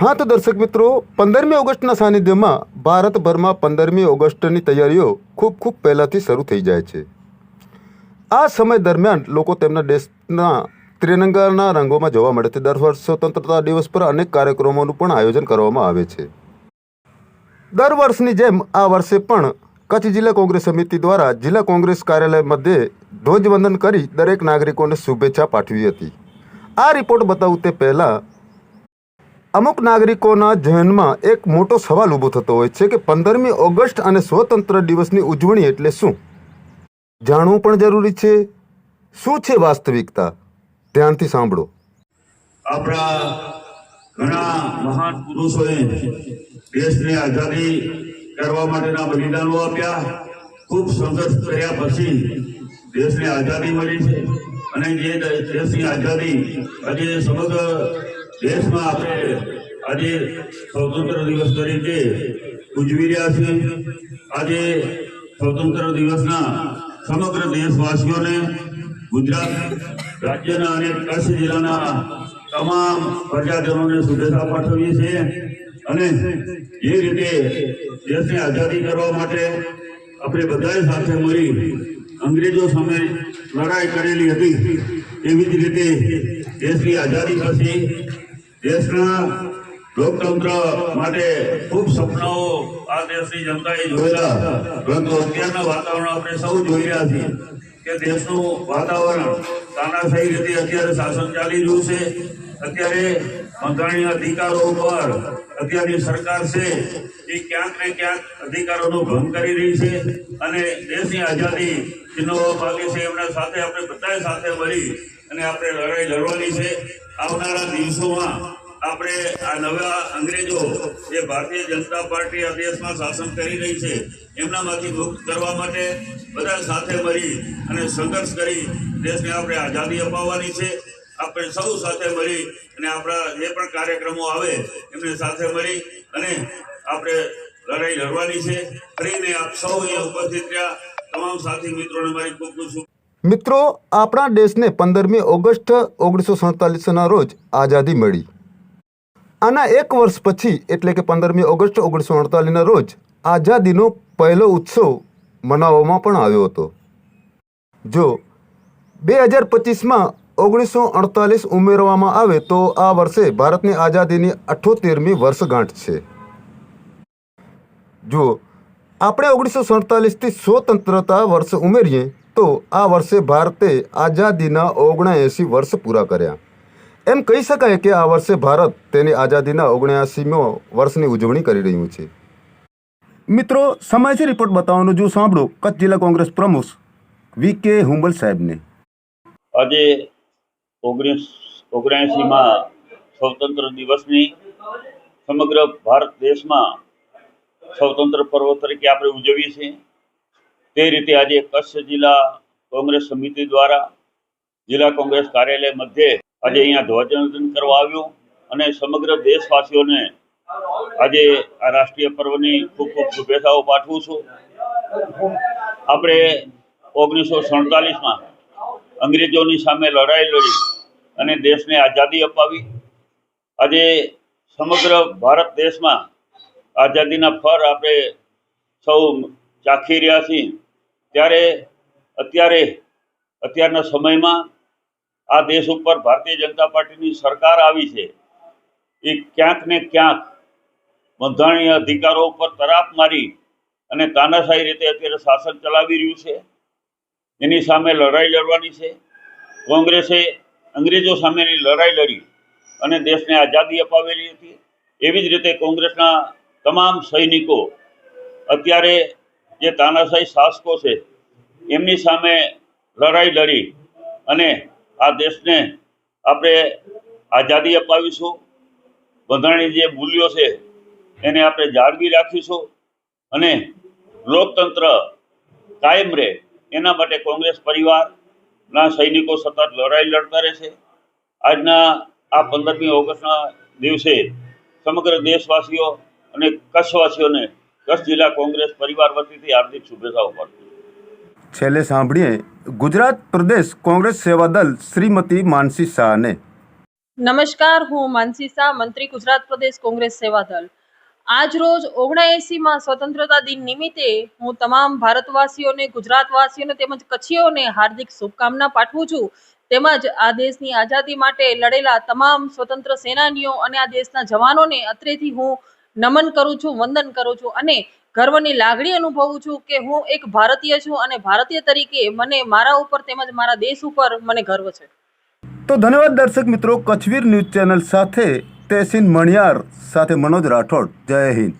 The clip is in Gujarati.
હા, તો દર્શક મિત્રો, પંદરમી ઓગસ્ટના સાનિધ્યમાં ભારતભરમાં પંદરમી ઓગસ્ટની તૈયારીઓ ખૂબ ખૂબ પહેલાંથી શરૂ થઈ જાય છે. આ સમય દરમિયાન લોકો તેમના દેશના ત્રિરંગાના રંગોમાં જોવા મળે છે. દર વર્ષે સ્વતંત્રતા દિવસ પર અનેક કાર્યક્રમોનું પણ આયોજન કરવામાં આવે છે. દર વર્ષની જેમ આ વર્ષે પણ કચ્છ જિલ્લા કોંગ્રેસ સમિતિ દ્વારા જિલ્લા કોંગ્રેસ કાર્યાલય મધ્યે ધ્વજવંદન કરી દરેક નાગરિકોને શુભેચ્છા પાઠવી હતી. આ રિપોર્ટ બતાવું તે પહેલાં અમુક નાગરિકોના જહેનમાં એક મોટો સવાલ ઊભો થતો હોય છે કે પંદરમી ઓગસ્ટ અને સ્વતંત્ર દિવસની ઉજવણી એટલે શું? જાણવું પણ જરૂરી છે. શું છે વાસ્તવિકતા? ધ્યાનથી સાંભળો. આપણા ઘણા મહાન પુરુષોએ દેશને આઝાદી કરવા માટેના બલિદાનો આપ્યા. ખૂબ સંઘર્ષ કર્યા પછી દેશને આઝાદી મળી છે. અને જે દેશની આઝાદી આજે સમગ્ર દેશમાં આપણે આજે સ્વતંત્ર દિવસ તરીકે ઉજવી રહ્યા છીએ. આજે સ્વતંત્ર દિવસના સમગ્ર દેશવાસીઓને ગુજરાત રાજ્યના અને કચ્છ જિલ્લાના તમામ પ્રજાજનોને શુભેચ્છા પાઠવીએ છીએ અને એ રીતે દેશને આઝાદી કરવા માટે આપણે બધાએ સાથે મળી અંગ્રેજો સામે લડાઈ કરેલી હતી, એવી જ રીતે દેશની આઝાદી પછી દેશના લોકતંત્ર માટે ખૂબ સપનાઓ આ દેશની જનતાએ જોયેલા. પરંતુ અત્યારના વાતાવરણ આપણે સૌ જોઈ રહ્યા છીએ કે દેશનું વાતાવરણ તાનાશાહી રીતે અત્યારે શાસન ચાલી રહ્યું છે. અત્યારે બંધારણીય અધિકારો ઉપર અત્યારની સરકાર છે એ ક્યાંક ને ક્યાંક અધિકારોનો ભંગ કરી રહી છે અને દેશની આઝાદી છીનવવા માંગે છે. એમના સાથે આપણે બધાએ સાથે મળી અને આપણે લડાઈ લડવાની છે. આવનારા દિવસોમાં આપણે આ નવા અંગ્રેજો જે ભારતીય જનતા પાર્ટી આ દેશમાં શાસન કરી રહી છે, એમનામાંથી મુક્ત કરવા માટે બધા સાથે મળી અને સંઘર્ષ કરી દેશને આપણે આઝાદી અપાવવાની છે. આપણે સૌ સાથે મળી અને આપણા જે પણ કાર્યક્રમો આવે, એમને સાથે મળી અને આપણે લડાઈ લડવાની છે. ફરીને આપ સૌ અહીંયા ઉપસ્થિત રહ્યા. તમામ સાથી મિત્રોને મારી ખૂબ ખૂબ મિત્રો, આપણા દેશને પંદરમી ઓગસ્ટ ઓગણીસો સડતાલીસના રોજ આઝાદી મળી. આના એક વર્ષ પછી, એટલે કે પંદરમી ઓગસ્ટ ઓગણીસો અડતાલીસના રોજ, આઝાદીનો પહેલો ઉત્સવ મનાવવામાં પણ આવ્યો હતો. જો બે હજાર પચીસમાં ઓગણીસો અડતાલીસ ઉમેરવામાં આવે તો આ વર્ષે ભારતની આઝાદીની અઠ્ઠોતેરમી વર્ષગાંઠ છે. જુઓ આપણે ઓગણીસો સડતાલીસથી સ્વતંત્રતા વર્ષ ઉમેરીએ તો આ વર્ષે ભારતે આઝાદીના ઓગણએંસી વર્ષ પૂરા કર્યા. એમ કહી શકાય કે આ વર્ષે ભારત તેની આઝાદીના ઓગણએંસીમો વર્ષની ઉજવણી કરી રહ્યું છે. મિત્રો સમય છે રિપોર્ટ બતાવવાનું જો સાંભળો, કચ્છ જિલ્લા કોંગ્રેસ પ્રમુખ વી કે હુંબલ સાહેબને. આજે ઓગણીસ, ઓગણએંસીમાં સ્વતંત્ર દિવસની સમગ્ર ભારત દેશમાં સ્વતંત્ર પર્વ તરીકે આપણે ઉજવીએ છીએ. તે રીતે આજે કચ્છ જિલ્લા કોંગ્રેસ સમિતિ દ્વારા જિલ્લા કોંગ્રેસ કાર્યાલય મધ્યે આજે અહીંયા ધ્વજવંદન કરવા આવ્યું અને સમગ્ર દેશવાસીઓને આજે આ રાષ્ટ્રીય પર્વની ખૂબ ખૂબ શુભેચ્છાઓ પાઠવું છું. આપણે ઓગણીસો સડતાલીસમાં અંગ્રેજોની સામે લડાઈ લડી અને દેશને આઝાદી અપાવી. આજે સમગ્ર ભારત દેશમાં આઝાદીના ફર આપણે સૌ ચાખી રહ્યા છીએ. ત્યારે અત્યારે, અત્યારના સમયમાં આ દેશ ઉપર ભારતીય જનતા પાર્ટીની સરકાર આવી છે, એ ક્યાંક ને ક્યાંક બંધારણીય અધિકારો ઉપર તરાપ મારી અને તાનાશાહી રીતે અત્યારે શાસન ચલાવી રહ્યું છે. એની સામે લડાઈ લડવાની છે. કોંગ્રેસે અંગ્રેજો સામેની લડાઈ લડી અને દેશને આઝાદી અપાવેલી હતી. એવી જ રીતે કોંગ્રેસના તમામ સૈનિકો અત્યારે જે તાનાશાહી શાસકો છે એમની સામે લડાઈ લડી અને આ દેશને આપણે આઝાદી અપાવીશું. બંધારણની જે મૂલ્યો છે એને આપણે જાળવી રાખીશું અને લોકતંત્ર કાયમ રહે એના માટે કોંગ્રેસ પરિવારના સૈનિકો સતત લડાઈ લડતા રહેશે આજના આ પંદરમી ઓગસ્ટના દિવસે સમગ્ર દેશવાસીઓ અને કચ્છવાસીઓને કચ્છ જિલ્લા કોંગ્રેસ પરિવાર વતીથી હાર્દિક શુભેચ્છાઓ પાઠવું છેલ્લે સાંભળીએ ગુજરાત પ્રદેશ કોંગ્રેસ સેવા દલ શ્રીમતી માનસી શાહને. નમસ્કાર, હું માનસી શાહ, મંત્રી ગુજરાત પ્રદેશ કોંગ્રેસ સેવાદળ આજ રોજ ઓગણએંસીમાં સ્વતંત્રતા દિન નિમિત્તે હું તમામ ભારતવાસીઓને, ગુજરાતવાસીઓને તેમજ કચ્છીઓને હાર્દિક શુભકામના પાઠવું છું. તેમજ આ દેશની આઝાદી માટે લડેલા તમામ સ્વતંત્ર સેનાનીઓ અને આ દેશના જવાનોને અત્રેથી હું નમન કરું છું, વંદન કરું છું અને ગર્વની લાગણી અનુભવું છું કે હું એક ભારતીય છું અને ભારતીય તરીકે મને મારા ઉપર તેમજ મારા દેશ ઉપર મને ગર્વ છે. તો ધન્યવાદ દર્શક મિત્રો, કચ્છવીર ન્યૂઝ ચેનલ સાથે તેસીન મણિયાર સાથે મનોજ રાઠોડ. જય હિન્દ.